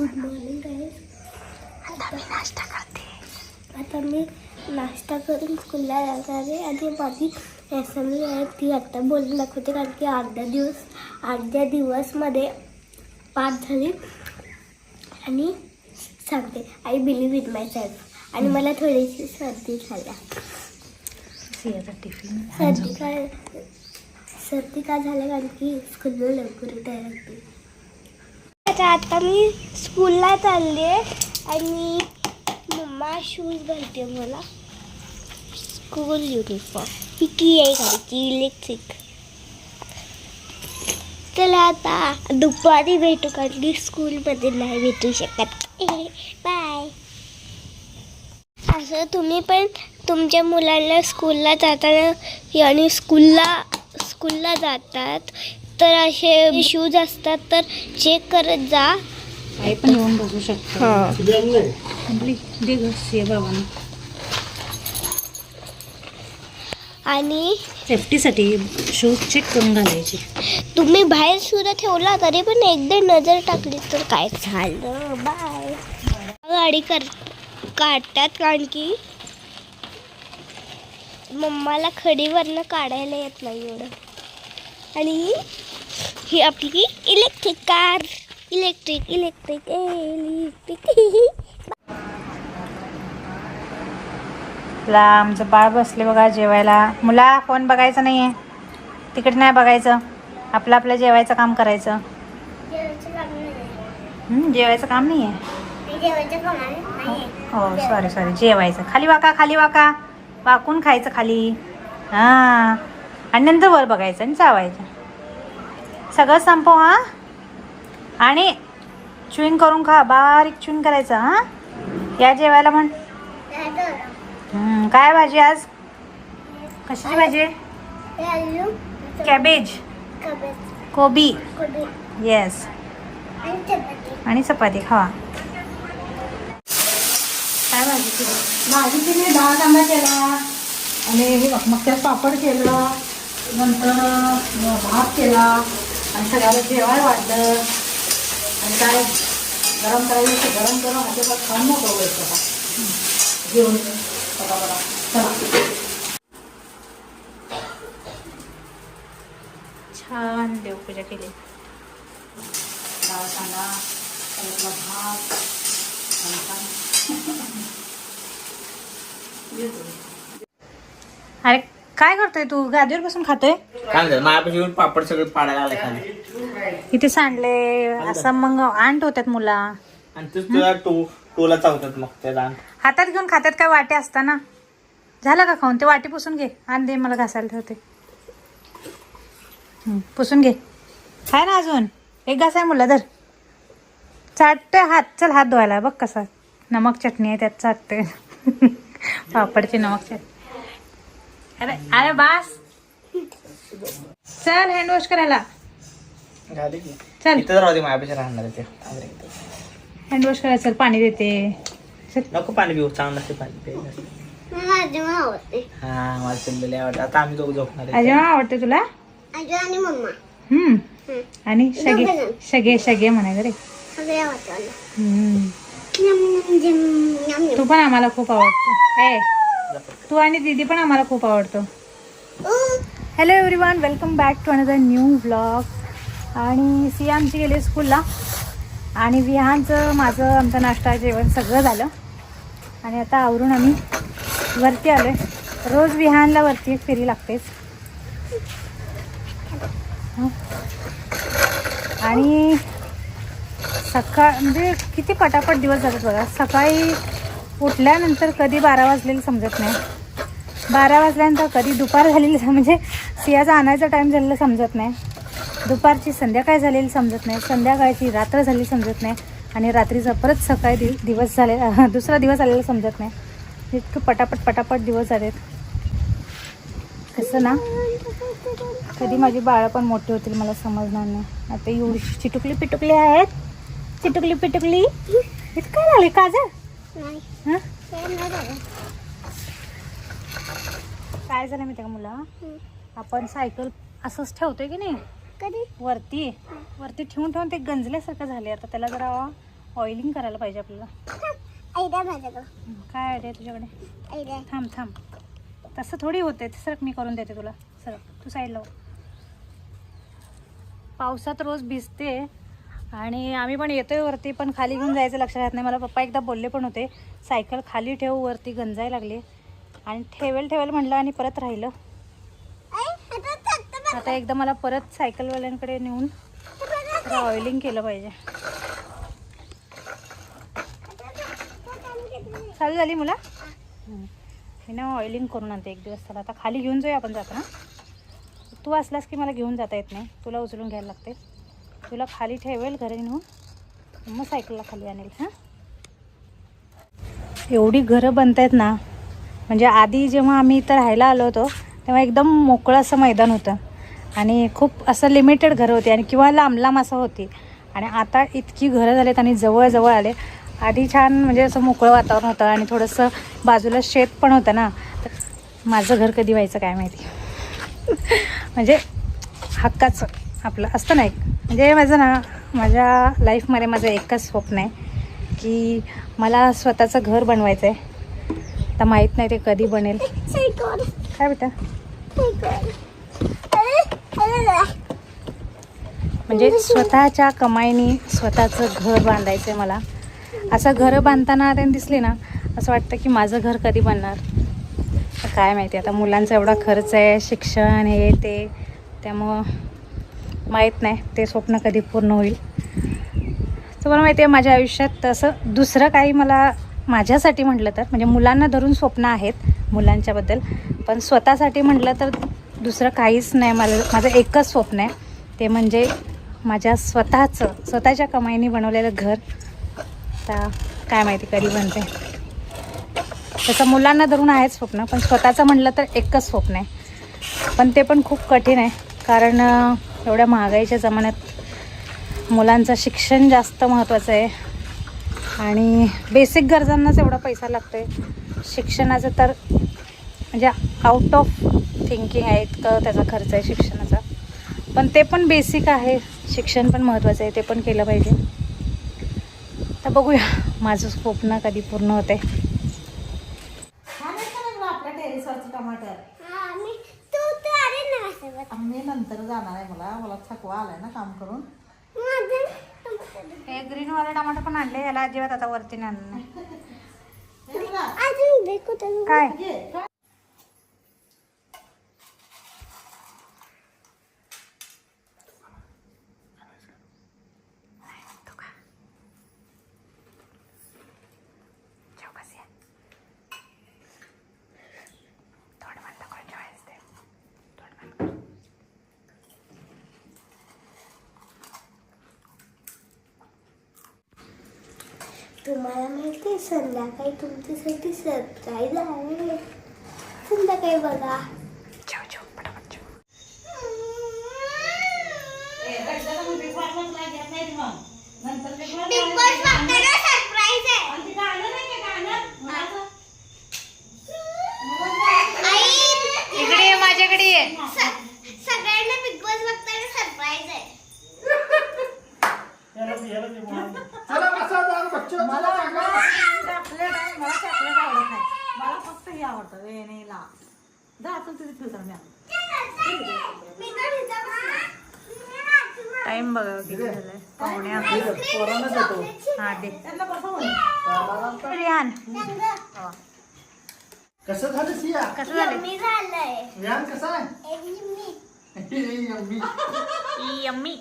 Good morning guys. आता मी नाश्ता करते. आता मी नाश्ता करून स्कूलला जाणार आहे आणि माझी असेंब्ली आहे ती आत्ता बोलून दाखवते कारण की अर्धा दिवस अर्ध्या दिवसमध्ये पाच झाली. आणि सांगते I believe with myself आणि मला थोडीशी सर्दी झाल्या. सर्दी काय सर्दी का झाल्या कारण की स्कूलला लवकर उठायला लागते. आता आता मी स्कूलला चालले आणि मम्मा शूज घालते मला. स्कूल युनिफॉर्म ही की आहे घालची इलेक्ट्रिक चला आता दुपारी भेटू कारण की स्कूलमध्ये नाही भेटू शकत. बाय असं तुम्ही पण तुमच्या मुलांना स्कूलला जाताना आणि स्कूलला स्कूलला जातात. तर असे शूज असतात तर चेक करत जा. आई पण येऊन बघू शकतो. आपली दे ग सिया बाबांना. आणि सेफ्टीसाठी शूज चेक करून घालायचे. तुम्ही बाहेर सुद्धा ठेवला तरी पण एकदा नजर टाकली तर काय झालं? बाय गाडी कर काढतात कारण की मम्माला खडीवरनं काढायला येत नाही एवढं. आणि ही आपली electric car electric electric electric ला आमचं बाळ बसले बघा जेवायला. मुला फोन बघायचा नाही आहे तिकडे नाही बघायचं. आपलं आपलं जेवायचं काम करायचं. हं, जेवायचं काम नाही आहे. हो सॉरी सॉरी जेवायचं. खाली वाका खाली वाका. वाकून खायचं खाली. हां. आणि नंतर वर बघायचं आणि चावायचं. सगळं संपव हां. आणि चुईंग करून खा बारीक चुईंग करायचं हां. या जेवायला म्हण. काय भाजी आज? कशाची भाजी? आहे कॅबेज. कोबी. येस आणि चपाती खावा. काय भाजी केली? भाजी केली डाळ कांदा केला आणि मग बघ पापड केलं नंतर भात केला आणि सगळ्याला जेवायला वाढलं आणि काय गरम करायचं ते गरम करून हाते खाऊन नको आता जेवण बघा बघा चला छान देवपूजा केली. डाळ भात अरे काय करतोय तू? गादीवर बसून खातोय? काय माझ्यापाशी येऊन पापड सगळे पाडायला आले खाली. इथे सांडले असं मग आणत होत्यात मुला. आणि तेच तुला टो टोला चावतात मग त्या दान हातात घेऊन खात्यात काय वाटे असताना? झालं का खाऊन? ते वाटी पुसून घे. आण दे मला घासायला ठेवते. हं, पुसून घे. आहे ना अजून? एक घास आहे मुला धर. चाटतोय हात. चल हात धुवायला. बघ कसा नमक चटणी आहे त्यात चाटतोय. पापडची नमक चटणी. अरे अरे बास. चल हँड वॉश करायला. झाले की. चल. इथं राहू दे माझ्यापाशी राहणार आहे ते. हँड वॉश करायला चल पाणी देते. चल. नको पाणी पिऊ चांगलं नसते पाणी प्यायला. आवडते. हा मला चाललेलं आवडतं. आता आम्ही दोघं झोपणार आहे. आवडते तुला? आजो आणि मम्मा. हम्म. हं. आणि शगे दोघंजण. शगे शगे म्हणायचं रे. सगळे आवडतं मला. हम्म. Yum, yum, yum, yum. तू पण आम्हाला खूप आवडतो. ए तू आणि दीदी पण आम्हाला खूप आवडतो. Hello everyone welcome back to another new vlog आणि सिया आमची गेली स्कूलला आणि विहानचं माझं आमचं नाश्ता जेवण सगळं झालं. आणि आता आवरून आम्ही वरती आलो आहे रोज विहानला वरती एक फेरी लागतेच. आणि सकाळ म्हणजे किती पटापट दिवस जातात बघा. सकाळी उठल्यानंतर कधी बारा वाजलेलं समजत नाही. बारा वाजल्यानंतर कधी दुपार झालेली म्हणजे सियाचा आणायचा टाईम झालेला समजत नाही. दुपारची संध्याकाळ झालेली समजत नाही. संध्याकाळची रात्र झालेली समजत नाही. आणि रात्रीचा परत सकाळी दि दिवस झाले दुसरा दिवस आलेला समजत नाही. इतकं पटापट पटापट दिवस झालेत. कसं ना? कधी माझी बाळं पण मोठी होतील मला समजणार नाही. आता एवढी चिटुकली पिटुकली आहेत. चिटुकली पिटुकली. इथं काय झाले काजळ हं? काय झालं माहिती का मुला. आपण सायकल असंच ठेवतोय की नाही? कधी? वरती. वरती ठेवून ठेवून ते गंजल्यासारखं झाले. आता त्याला जरा ऑइलिंग करायला पाहिजे आपल्याला. आयडिया माझ्याकडं. काय आयडिया तुझ्याकडे? आयडिया. थांब थांब. तसं थोडी होते सरक मी करून देते तुला. सरक. तू साईडला हो. पावसात रोज भिजते आणि आम्ही पण येतोय वरती पण खाली घेऊन जायचं लक्षात राहत नाही. मला पप्पा एकदा बोलले पण होते सायकल खाली ठेव वरती गंजायला लागली. आणि ठेवेल ठेवेल म्हणलं आणि परत राहिलं. आता एकदा मला परत सायकलवाल्यांकडे नेऊन ऑइलिंग केलं पाहिजे. चालू झाली मुला? हं. मी ना ऑइलिंग करून आणते एक दिवस. त्याला आता खाली घेऊन जाऊया आपण जाताना. तू असलास की मला घेऊन जाता येत नाही. तुला उचलून घ्यायला लागते. तुला खाली ठेवेल घरी नेऊन मग सायकलला खाली आणेल हां? एवढी घरं बनत आहेत ना म्हणजे आधी जेव्हा आम्ही इथं राहायला आलो होतो तेव्हा एकदम मोकळं असं मैदान होतं. आणि खूप असं लिमिटेड घरं होती आणि किंवा लांब लांब असं होती. आणि आता इतकी घरं झालेत आणि जवळजवळ आले. आधी छान म्हणजे असं मोकळं वातावरण होतं आणि थोडंसं बाजूला शेत पण होतं ना. तर माझं घर कधी व्हायचं काय माहिती. म्हणजे हक्काचं आपलं असतं ना एक. म्हणजे माझं ना माझ्या लाईफमध्ये माझं एकच स्वप्न आहे की मला स्वतःचं घर बनवायचं आहे आता माहीत नाही ते कधी बनेल. काय बेटा? म्हणजे स्वतःच्या कमाईनी स्वतःचं घर बांधायचं आहे मला. असं घरं बांधताना त्यांनी दिसली ना असं वाटतं की माझं घर कधी बनणार. काय माहिती आता मुलांचा एवढा खर्च आहे शिक्षण हे ते त्यामुळं माहीत नाही ते स्वप्न कधी पूर्ण होईल. तुम्हाला माहिती आहे माझ्या आयुष्यात तसं दुसरं काही मला माझ्यासाठी म्हटलं तर म्हणजे मुलांना धरून स्वप्न आहेत मुलांच्याबद्दल पण स्वतःसाठी म्हटलं तर दुसरं काहीच नाही. मला माझं एकच स्वप्न आहे. ते म्हणजे माझ्या स्वतःचं स्वतःच्या कमाईने बनवलेलं घर. आता काय माहिती कधी बनते तसं मुलांना धरून आहेच स्वप्न पण स्वतःचं म्हटलं तर एकच स्वप्न आहे. पण ते पण खूप कठीण आहे. कारण एवढ्या महागाईच्या जमान्यात मुलांचं शिक्षण जास्त महत्त्वाचं आहे. आणि बेसिक गरजांनाच एवढा पैसा लागतो आहे शिक्षणाचं तर म्हणजे आउट ऑफ थिंकिंग आहे इतकं त्याचा खर्च आहे शिक्षणाचा. पण ते पण बेसिक आहे. शिक्षण पण महत्त्वाचं आहे ते पण केलं पाहिजे. तर बघूया माझं स्वप्न कधी पूर्ण होते आपल्या टेरेसवरचे टमाटर? नंतर जाणार आहे मला. मला थकवा आलाय ना काम करून. ग्रीनवाले टमाटर पण आणले याला अजिबात आता वरती नाही. आणलं नाही. काय घे. तुम्हाला माहिती आहे संध्याकाळी तुमच्यासाठी सरप्राईज आहे. संध्याकाळी बघा. माझ्याकडे ये स- सगळ्यांना बिग बॉस बघताना सरप्राईज आहे मला चॉकलेट आहे मला चॉकलेट आवडत नाही मला फक्त हे आवडतं वेणीला जा असेल तुझी ठेव तर मी आणते. मी तर हिचा बसला. टाइम बघा किती झालाय. हा रियान रंग. कसं झालं सिया? कसं झालं यम्मी झालंय. व्यायाम कसा आहे? यम्मी. यम्मी.